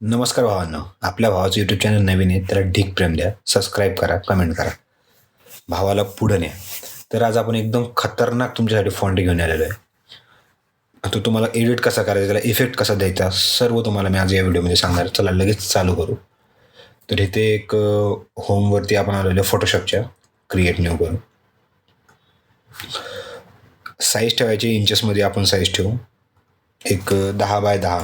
नमस्कार भावांनो. आपल्या भावाचं यूट्यूब चॅनल नवीन आहे त्याला ढीक प्रेम द्या सबस्क्राईब करा कमेंट करा. भावाला पुढं न्या. तर आज आपण एकदम खतरनाक तुमच्यासाठी फॉन्ट घेऊन आलेलो आहे. तो तुम्हाला एडिट कसा करायचा त्याला इफेक्ट कसा द्यायचा सर्व तुम्हाला मी आज या व्हिडिओमध्ये सांगणार. चला लगेच चालू करू. तर इथे एक होमवरती आपण आलेलो आहे फोटोशॉपच्या क्रिएट न्यू करू. साईज ठेवायची इंचेसमध्ये आपण साईज ठेवू. एक दहा बाय दहा.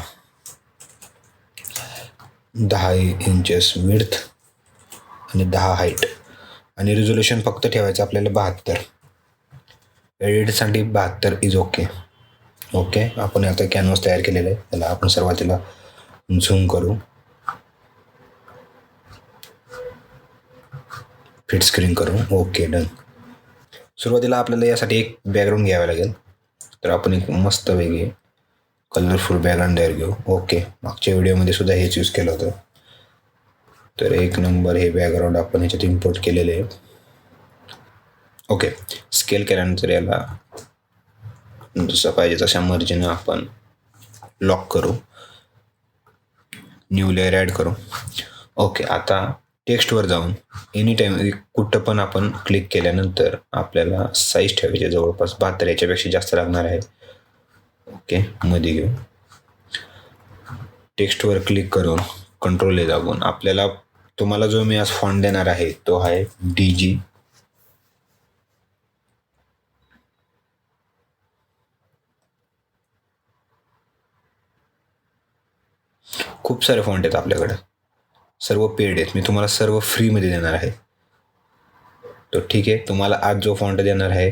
दहा इंचेस विड्थ आणि दहा हाईट आणि रिझोल्युशन फक्त ठेवायचं आपल्याला बहात्तर. एडिटसाठी बहात्तर इज ओके ओके आपण आता कॅनव्हास तयार केलेलं आहे. त्याला आपण सुरुवातीला झूम करू. फिट स्क्रीन करू. ओके डन सुरुवातीला आपल्याला यासाठी एक बॅकग्राऊंड घ्यावं लागेल. तर आपण एक मस्त वेगळी कलरफुल बॅकग्राऊंड तयार घेऊ. ओके मागच्या व्हिडिओमध्ये सुद्धा हेच यूज केलं होतं. तर एक नंबर हे बॅकग्राऊंड आपण ह्याच्यात इम्पोर्ट केलेले आहे. ओके स्केल केल्यानंतर याला जसं पाहिजे तशा मर्जीनं आपण लॉक करू. न्यू लेअर ॲड करू. ओके आता टेक्स्टवर जाऊन एनी टाईम कुठं पण आपण क्लिक केल्यानंतर आपल्याला साईज ठेवायची जवळपास बहात्तर याच्यापेक्षा जास्त लागणार आहे. ओके मध्ये घेऊ. टेक्स्टवर क्लिक करून कंट्रोल ए दाबून आपल्याला तुम्हाला जो मी आज फॉन्ट देणार आहे तो आहे डी जी खूप सारे फॉन्ट आहेत आपल्याकडे. सर्व पेड आहेत. मी तुम्हाला सर्व फ्रीमध्ये देणार आहे. तो ठीक आहे. तुम्हाला आज जो फॉन्ट देणार आहे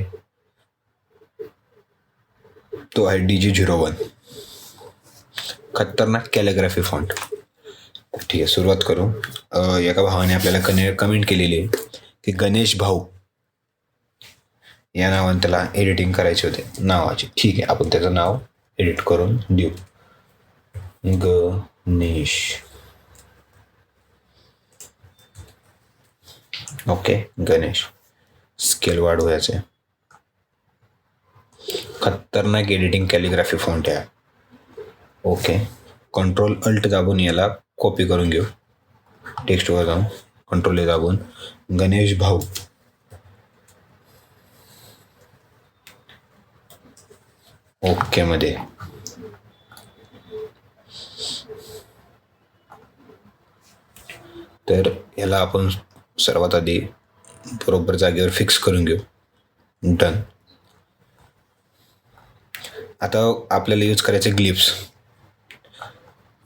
तो आहे डी जी झिरो वन. खतरनाक कॅलिग्राफी फॉन्ट ठीक आहे सुरुवात करू. एका भावाने आपल्याला कने कमेंट केलेली आहे की गणेश भाऊ. या नावाने त्याला एडिटिंग करायचे होते. नावाचे. ठीक आहे आपण त्याचं नाव एडिट करून देऊ. गणेश. ओके गणेश. स्केल वाढवायचे खतरनाक एडिटिंग कॅलिग्राफी फॉन्ट आहे. ओके कंट्रोल अल्ट दाबून याला कॉपी करून घेऊ. टेक्स्टवर जाऊन कंट्रोल ए दाबून. गणेश भाऊ. ओके मध्ये. तर याला आपण सर्वात आधी बरोबर जागेवर फिक्स करून घेऊ. डन आता आपल्याला यूज करायचे ग्लिप्स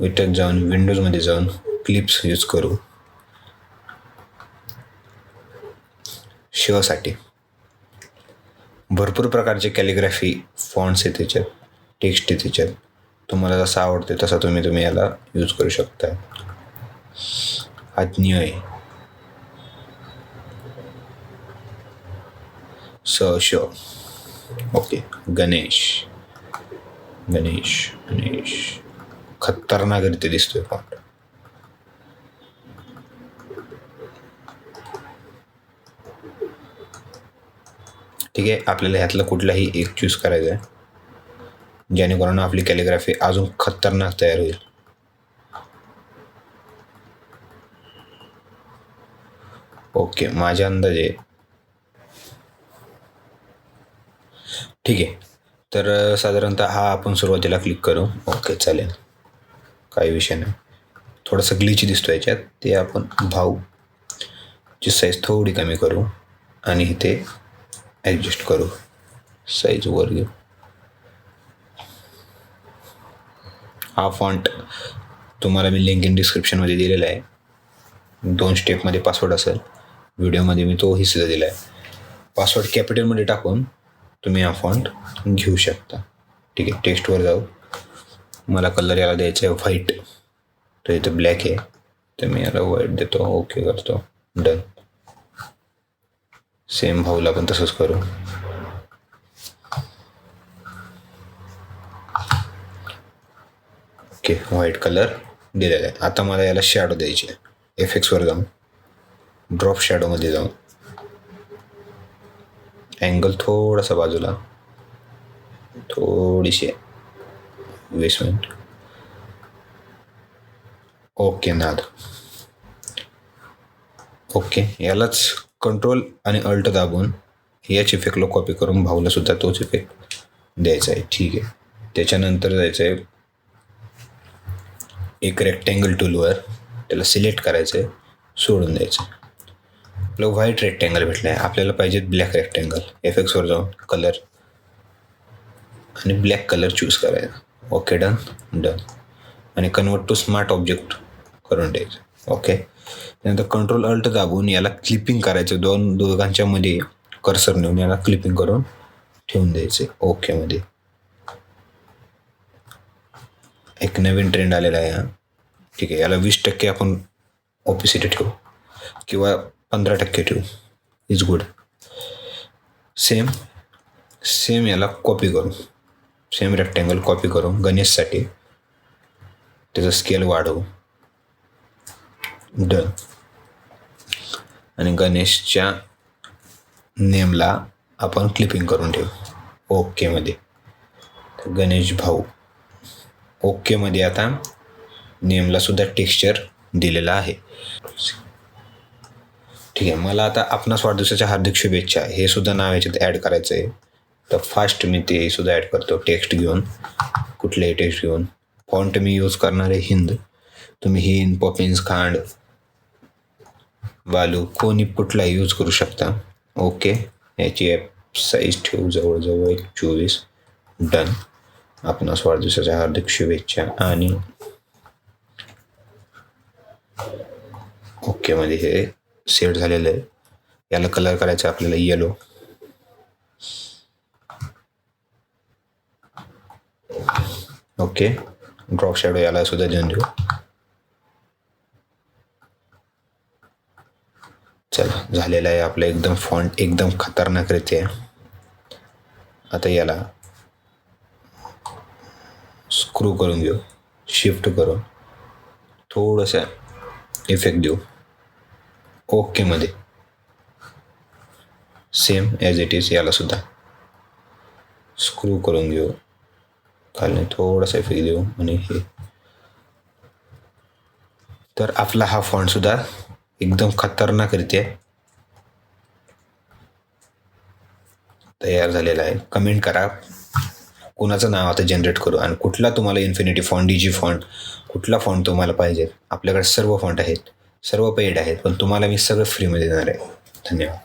विटत जाऊन विंडोजमध्ये जाऊन क्लिप्स यूज करू. शिवासाठी भरपूर प्रकारचे कॅलिग्राफी फॉन्ट्स आहेत त्याच्यात टेक्स्ट आहे त्याच्यात. तुम्हाला जसं आवडते तसा तुम्ही तुम्ही याला यूज करू शकता. आज्ञ आहे. स श ओके गणेश. गणेश गणेश. खतरनाक रीते दिसतोय फॉन्ट ठीक आहे आपल्याला ह्यातलं कुठलाही एक चूज करायचं आहे जेणेकरून आपली कॅलिग्राफी अजून खतरनाक तयार होईल. ओके माझ्या अंदाजे. ठीक आहे. तर साधारणतः हा आपण सुरुवातीला क्लिक करू. ओके चालेल. काही विषय नाही. थोडंसं ग्लिची दिसतो याच्यात. ते आपण भाऊ ची साईज थोडी कमी करू आणि इथे ॲडजस्ट करू. साईज वर घेऊ. हा फॉन्ट तुम्हाला मी लिंक इन डिस्क्रिप्शनमध्ये दिलेला आहे. दोन स्टेपमध्ये पासवर्ड असेल. व्हिडिओमध्ये मी तोही सुद्धा दिला आहे पासवर्ड कॅपिटलमध्ये टाकून तुम्ही हा फॉन्ट घेऊ शकता. ठीक आहे टेक्स्टवर जाऊ. मला कलर याला द्यायचा आहे व्हाईट तर इथं ब्लॅक आहे. तर मी याला व्हाईट देतो. ओके करतो. डन सेम भाऊला पण तसंच करू. ओके व्हाईट कलर दिलेला आहे. आता मला याला शॅडो द्यायची आहे. एफ एक्सवर जाऊन. ड्रॉप शॅडोमध्ये जाऊन. अँगल थोडासा बाजूला. थोडीशी. वीस मिनिट. ओके नाद. ओके यालाच कंट्रोल आणि अल्ट दाबून याच इफेक्टला कॉपी करून भाऊला सुद्धा तोच इफेक्ट द्यायचा आहे. ठीक आहे. त्याच्यानंतर जायचं आहे एक रेक्टँगल टूलवर त्याला सिलेक्ट करायचं आहे सोडून द्यायचं आपलं व्हाईट रेक्टँगल भेटलं आहे आपल्याला पाहिजे ब्लॅक रेक्टँगल एक्सवर जाऊन कलर आणि ब्लॅक कलर चूज करायचा. ओके डन डन आणि कन्वर्ट टू स्मार्ट ऑब्जेक्ट करून द्यायचं. ओके त्यानंतर कंट्रोल अल्ट दाबून याला क्लिपिंग करायचं. दोन दोघांच्या मध्ये कर्सर नेऊन याला क्लिपिंग करून ठेवून द्यायचे. ओकेमध्ये एक नवीन ट्रेंड आलेला आहे ठीक आहे. याला वीस टक्के आपण ऑपिसिटी ठेवू. किंवा पंधरा टक्के ठेवू. इज गुड सेम सेम याला कॉपी करू. सेम रेक्टँगल कॉपी करू. गणेशसाठी त्याचं स्केल वाढवू. डन आणि गणेशच्या नेमला आपण क्लिपिंग करून ठेवू. ओकेमध्ये गणेश भाऊ. ओकेमध्ये आता नेमला सुद्धा टेक्स्चर दिलेला आहे. ठीक आहे मला आता आपणास वाढदिवसाच्या हार्दिक शुभेच्छा. हे सुद्धा नाव याच्यात ॲड करायचं आहे तर फास्ट मी ते सुद्धा ॲड करतो. टेक्स्ट घेऊन. कुठलेही टेक्स्ट घेऊन. फॉन्ट मी यूज करणार आहे हिंद. तुम्ही हिंद पॉपिन्स खांड वालू कोणी कुठला यूज करू शकता. ओके याची ॲप साईज ठेवू जवळजवळ एक चोवीस. डन आपणास वाढदिवसाच्या हार्दिक शुभेच्छा आणि ओकेमध्ये हे सेट झालेलं आहे. याला कलर करायचा आपल्याला येलो ओके ड्रॉप शॅडो याला सुद्धा देऊन देऊ. चला झालेलं आहे आपलं एकदम फॉन्ट एकदम खतरनाक रीती आहे. आता याला स्क्रू करून घेऊ. शिफ्ट करून. थोडंसं इफेक्ट देऊ. ओकेमध्ये सेम ॲज इट इज याला सुद्धा. स्क्रू करून घेऊ. खाली थोडासा इफेक्ट देऊ आणि हे. तर आपला हा फॉन्ट सुद्धा एकदम खतरनाकरित्या तयार झालेला आहे. कमेंट करा. कुणाचं नाव आता जनरेट करू आणि कुठला तुम्हाला infinity font D G font कुठला फॉन्ट तुम्हाला पाहिजे? आपल्याकडे सर्व फॉन्ट आहेत. सर्व पेड आहेत पण तुम्हाला मी सगळं फ्रीमध्ये देणार आहे. धन्यवाद.